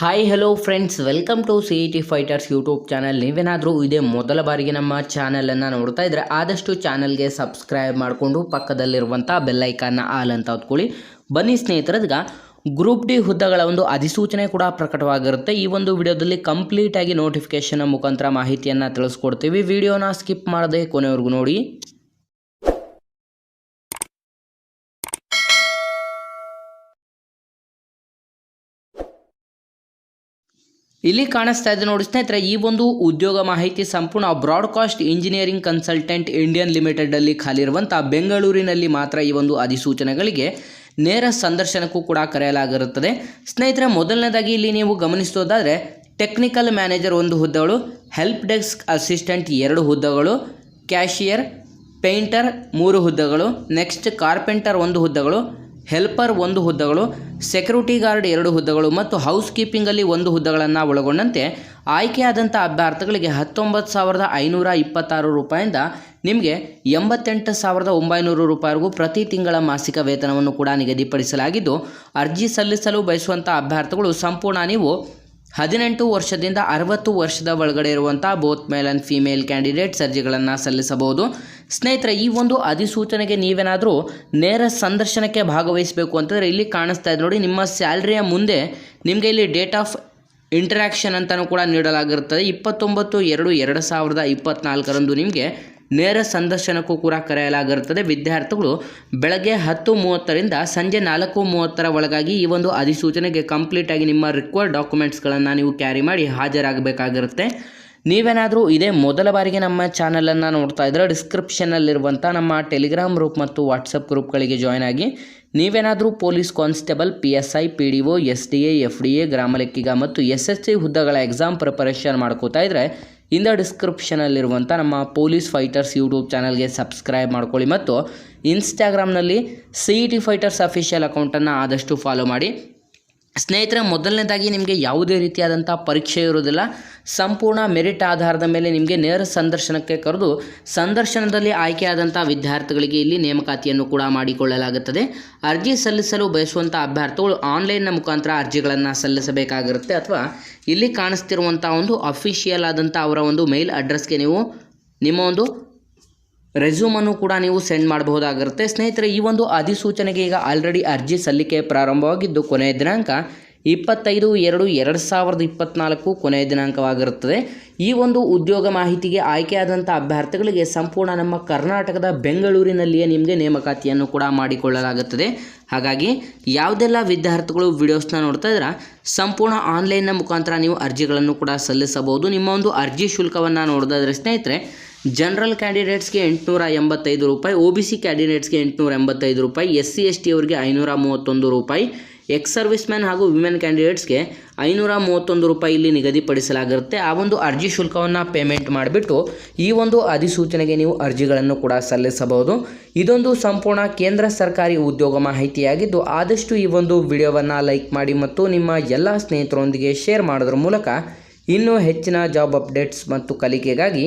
Hi hello friends welcome to C E T fighters YouTube channel ನೀವೇನಾದರೂ ಇದೇ ಮೊದಲ ಬಾರಿಗೆ ನಮ್ಮ ಚಾನಲನ್ನು ನೋಡ್ತಾ ಇದ್ದರೆ ಆದಷ್ಟು ಚಾನಲ್ಗೆ ಸಬ್ಸ್ಕ್ರೈಬ್ ಮಾಡಿಕೊಂಡು ಪಕ್ಕದಲ್ಲಿರುವಂಥ ಬೆಲ್ಲೈಕಾನ್ನ ಆಲ್ ಅಂತ ಹೊತ್ಕೊಳ್ಳಿ. ಬನ್ನಿ ಸ್ನೇಹಿತರದ್ಗ ಗ್ರೂಪ್ ಡಿ ಹುದ್ದೆಗಳ ಒಂದು ಅಧಿಸೂಚನೆ ಕೂಡ ಪ್ರಕಟವಾಗಿರುತ್ತೆ. ಈ ಒಂದು ವಿಡಿಯೋದಲ್ಲಿ ಕಂಪ್ಲೀಟಾಗಿ ನೋಟಿಫಿಕೇಶನ್ನ ಮುಖಾಂತರ ಮಾಹಿತಿಯನ್ನು ತಿಳಿಸ್ಕೊಡ್ತೀವಿ. ವಿಡಿಯೋನ ಸ್ಕಿಪ್ ಮಾಡದೆ ಕೊನೆವರೆಗೂ ನೋಡಿ. ಇಲ್ಲಿ ಕಾಣಿಸ್ತಾ ಇದೆ ನೋಡಿ ಸ್ನೇಹಿತರೆ, ಈ ಒಂದು ಉದ್ಯೋಗ ಮಾಹಿತಿ ಸಂಪೂರ್ಣ broadcast engineering consultant Indian limited ಅಲ್ಲಿ ಖಾಲಿ ಇರುವಂಥ ಬೆಂಗಳೂರಿನಲ್ಲಿ ಮಾತ್ರ ಈ ಒಂದು ಅಧಿಸೂಚನೆಗಳಿಗೆ ನೇರ ಸಂದರ್ಶನಕ್ಕೂ ಕೂಡ ಕರೆಯಲಾಗಿರುತ್ತದೆ. ಸ್ನೇಹಿತರೆ, ಮೊದಲನೇದಾಗಿ ಇಲ್ಲಿ ನೀವು ಗಮನಿಸೋದಾದರೆ, ಟೆಕ್ನಿಕಲ್ ಮ್ಯಾನೇಜರ್ ಒಂದು ಹುದ್ದೆಗಳು, ಹೆಲ್ಪ್ ಡೆಸ್ಕ್ ಅಸಿಸ್ಟೆಂಟ್ ಎರಡು ಹುದ್ದೆಗಳು, ಕ್ಯಾಶಿಯರ್, ಪೇಂಟರ್ ಮೂರು ಹುದ್ದೆಗಳು, ನೆಕ್ಸ್ಟ್ ಕಾರ್ಪೆಂಟರ್ ಒಂದು ಹುದ್ದೆಗಳು ಹೆಲ್ಪರ್ ಒಂದು ಹುದ್ದೆಗಳು, ಸೆಕ್ಯೂರಿಟಿ ಗಾರ್ಡ್ ಎರಡು ಹುದ್ದೆಗಳು ಮತ್ತು ಹೌಸ್ ಕೀಪಿಂಗಲ್ಲಿ ಒಂದು ಹುದ್ದೆಗಳನ್ನು ಒಳಗೊಂಡಂತೆ ಆಯ್ಕೆಯಾದಂಥ ಅಭ್ಯರ್ಥಿಗಳಿಗೆ ಹತ್ತೊಂಬತ್ತು ಸಾವಿರದ ಐನೂರ ಇಪ್ಪತ್ತಾರು ರೂಪಾಯಿಂದ ನಿಮಗೆ ಎಂಬತ್ತೆಂಟು ಸಾವಿರದ ಒಂಬೈನೂರು ರೂಪಾಯಿವರೆಗೂ ಪ್ರತಿ ತಿಂಗಳ ಮಾಸಿಕ ವೇತನವನ್ನು ಕೂಡ ನಿಗದಿಪಡಿಸಲಾಗಿದ್ದು, ಅರ್ಜಿ ಸಲ್ಲಿಸಲು ಬಯಸುವಂಥ ಅಭ್ಯರ್ಥಿಗಳು ಸಂಪೂರ್ಣ ನೀವು ಹದಿನೆಂಟು ವರ್ಷದಿಂದ ಅರವತ್ತು ವರ್ಷದ ಒಳಗಡೆ ಇರುವಂಥ both male and female candidates ಅರ್ಜಿಗಳನ್ನು ಸಲ್ಲಿಸಬಹುದು. ಸ್ನೇಹಿತರೆ, ಈ ಒಂದು ಅಧಿಸೂಚನೆಗೆ ನೀವೇನಾದರೂ ನೇರ ಸಂದರ್ಶನಕ್ಕೆ ಭಾಗವಹಿಸಬೇಕು ಅಂತಂದರೆ ಇಲ್ಲಿ ಕಾಣಿಸ್ತಾ ಇದೆ ನೋಡಿ, ನಿಮ್ಮ ಸ್ಯಾಲ್ರಿಯ ಮುಂದೆ ನಿಮಗೆ ಇಲ್ಲಿ ಡೇಟ್ ಆಫ್ ಇಂಟ್ರ್ಯಾಕ್ಷನ್ ಅಂತಲೂ ಕೂಡ ನೀಡಲಾಗಿರುತ್ತದೆ. ಇಪ್ಪತ್ತೊಂಬತ್ತು ಎರಡು ಎರಡು ಸಾವಿರದ ಇಪ್ಪತ್ತ್ನಾಲ್ಕರಂದು ನಿಮಗೆ ನೇರ ಸಂದರ್ಶನಕ್ಕೂ ಕೂಡ ಕರೆಯಲಾಗಿರುತ್ತದೆ. ವಿದ್ಯಾರ್ಥಿಗಳು ಬೆಳಗ್ಗೆ ಹತ್ತು ಮೂವತ್ತರಿಂದ ಸಂಜೆ ನಾಲ್ಕು ಮೂವತ್ತರ ಒಳಗಾಗಿ ಈ ಒಂದು ಅಧಿಸೂಚನೆಗೆ ಕಂಪ್ಲೀಟಾಗಿ ನಿಮ್ಮ ರಿಕ್ವೈರ್ಡ್ ಡಾಕ್ಯುಮೆಂಟ್ಸ್ಗಳನ್ನು ನೀವು ಕ್ಯಾರಿ ಮಾಡಿ ಹಾಜರಾಗಬೇಕಾಗಿರುತ್ತೆ. ನೀವೇನಾದರೂ ಇದೇ ಮೊದಲ ಬಾರಿಗೆ ನಮ್ಮ ಚಾನಲನ್ನು ನೋಡ್ತಾ ಇದ್ದರೆ ಡಿಸ್ಕ್ರಿಪ್ಷನಲ್ಲಿರುವಂಥ ನಮ್ಮ ಟೆಲಿಗ್ರಾಮ್ ಗ್ರೂಪ್ ಮತ್ತು ವಾಟ್ಸಪ್ ಗ್ರೂಪ್ಗಳಿಗೆ ಜಾಯ್ನ್ ಆಗಿ ನೀವೇನಾದರೂ police constable P S I P D O S D A F D A ಗ್ರಾಮ ಲೆಕ್ಕಿಗ ಮತ್ತು ಎಸ್ ಎಸ್ ಸಿ ಹುದ್ದೆಗಳ ಎಕ್ಸಾಮ್ ಪ್ರಿಪರೇಷನ್ ಮಾಡ್ಕೋತಾ ಇದ್ದರೆ ಇಂದ ಡಿಸ್ಕ್ರಿಪ್ಷನಲ್ಲಿರುವಂಥ ನಮ್ಮ ಪೊಲೀಸ್ ಫೈಟರ್ಸ್ ಯೂಟ್ಯೂಬ್ ಚಾನಲ್ಗೆ ಸಬ್ಸ್ಕ್ರೈಬ್ ಮಾಡ್ಕೊಳ್ಳಿ ಮತ್ತು ಇನ್ಸ್ಟಾಗ್ರಾಮ್ನಲ್ಲಿ C E T fighters official ಅಕೌಂಟನ್ನು ಆದಷ್ಟು ಫಾಲೋ ಮಾಡಿ. ಸ್ನೇಹಿತರೆ, ಮೊದಲನೇದಾಗಿ ನಿಮಗೆ ಯಾವುದೇ ರೀತಿಯಾದಂಥ ಪರೀಕ್ಷೆ ಇರೋದಿಲ್ಲ ಸಂಪೂರ್ಣ ಮೆರಿಟ್ ಆಧಾರದ ಮೇಲೆ ನಿಮಗೆ ನೇರ ಸಂದರ್ಶನಕ್ಕೆ ಕರೆದು ಸಂದರ್ಶನದಲ್ಲಿ ಆಯ್ಕೆಯಾದಂಥ ವಿದ್ಯಾರ್ಥಿಗಳಿಗೆ ಇಲ್ಲಿ ನೇಮಕಾತಿಯನ್ನು ಕೂಡ ಮಾಡಿಕೊಳ್ಳಲಾಗುತ್ತದೆ. ಅರ್ಜಿ ಸಲ್ಲಿಸಲು ಬಯಸುವಂಥ ಅಭ್ಯರ್ಥಿಗಳು ಆನ್ಲೈನ್ನ ಮುಖಾಂತರ ಅರ್ಜಿಗಳನ್ನು ಸಲ್ಲಿಸಬೇಕಾಗಿರುತ್ತೆ ಅಥವಾ ಇಲ್ಲಿ ಕಾಣಿಸ್ತಿರುವಂಥ ಒಂದು ಅಫಿಷಿಯಲ್ ಆದಂಥ ಅವರ ಒಂದು ಮೇಲ್ ಅಡ್ರೆಸ್ಗೆ ನೀವು ನಿಮ್ಮ ಒಂದು ರೆಸ್ಯೂಮನ್ನು ಕೂಡ ನೀವು ಸೆಂಡ್ ಮಾಡಬಹುದಾಗಿರುತ್ತೆ. ಸ್ನೇಹಿತರೆ, ಈ ಒಂದು ಅಧಿಸೂಚನೆಗೆ ಈಗ ಆಲ್ರೆಡಿ ಅರ್ಜಿ ಸಲ್ಲಿಕೆ ಪ್ರಾರಂಭವಾಗಿದ್ದು, ಕೊನೆಯ ದಿನಾಂಕ ಇಪ್ಪತ್ತೈದು ಎರಡು ಎರಡು ಸಾವಿರದ ಇಪ್ಪತ್ತ್ನಾಲ್ಕು ಕೊನೆಯ ದಿನಾಂಕವಾಗಿರುತ್ತದೆ. ಈ ಒಂದು ಉದ್ಯೋಗ ಮಾಹಿತಿಗೆ ಆಯ್ಕೆಯಾದಂಥ ಅಭ್ಯರ್ಥಿಗಳಿಗೆ ಸಂಪೂರ್ಣ ನಮ್ಮ ಕರ್ನಾಟಕದ ಬೆಂಗಳೂರಿನಲ್ಲಿಯೇ ನಿಮಗೆ ನೇಮಕಾತಿಯನ್ನು ಕೂಡ ಮಾಡಿಕೊಳ್ಳಲಾಗುತ್ತದೆ. ಹಾಗಾಗಿ, ಯಾವುದೆಲ್ಲ ವಿದ್ಯಾರ್ಥಿಗಳು ವಿಡಿಯೋಸ್ನ ನೋಡ್ತಾ ಇದ್ರೆ ಸಂಪೂರ್ಣ ಆನ್ಲೈನ್ನ ಮುಖಾಂತರ ನೀವು ಅರ್ಜಿಗಳನ್ನು ಕೂಡ ಸಲ್ಲಿಸಬಹುದು. ನಿಮ್ಮ ಒಂದು ಅರ್ಜಿ ಶುಲ್ಕವನ್ನು ನೋಡೋದಾದ್ರೆ ಸ್ನೇಹಿತರೆ ಜನರಲ್ ಕ್ಯಾಂಡಿಡೇಟ್ಸ್ಗೆ ಎಂಟುನೂರ ಎಂಬತ್ತೈದು ರೂಪಾಯಿ ಒ ಬಿ ಸಿ ಕ್ಯಾಂಡಿಡೇಟ್ಸ್ಗೆ ಎಂಟುನೂರ ಎಂಬತ್ತೈದು ರೂಪಾಯಿ ಎಸ್ ಸಿ ಎಸ್ ಟಿ ಅವರಿಗೆ ಐನೂರ ಮೂವತ್ತೊಂದು ರೂಪಾಯಿ. ಎಕ್ಸ್ ಸರ್ವಿಸ್ ಮ್ಯಾನ್ ಹಾಗೂ ವಿಮೆನ್ ಕ್ಯಾಂಡಿಡೇಟ್ಸ್ಗೆ ಐನೂರ ಮೂವತ್ತೊಂದು ರೂಪಾಯಿ ಇಲ್ಲಿ ನಿಗದಿಪಡಿಸಲಾಗಿರುತ್ತೆ. ಆ ಒಂದು ಅರ್ಜಿ ಶುಲ್ಕವನ್ನು ಪೇಮೆಂಟ್ ಮಾಡಿಬಿಟ್ಟು ಈ ಒಂದು ಅಧಿಸೂಚನೆಗೆ ನೀವು ಅರ್ಜಿಗಳನ್ನು ಕೂಡ ಸಲ್ಲಿಸಬಹುದು. ಇದೊಂದು ಸಂಪೂರ್ಣ ಕೇಂದ್ರ ಸರ್ಕಾರಿ ಉದ್ಯೋಗ ಮಾಹಿತಿಯಾಗಿದ್ದು, ಆದಷ್ಟು ಈ ಒಂದು ವಿಡಿಯೋವನ್ನು ಲೈಕ್ ಮಾಡಿ ಮತ್ತು ನಿಮ್ಮ ಎಲ್ಲ ಸ್ನೇಹಿತರೊಂದಿಗೆ ಶೇರ್ ಮಾಡೋದ್ರ ಮೂಲಕ ಇನ್ನೂ ಹೆಚ್ಚಿನ ಜಾಬ್ ಅಪ್ಡೇಟ್ಸ್ ಮತ್ತು ಕಲಿಕೆಗಾಗಿ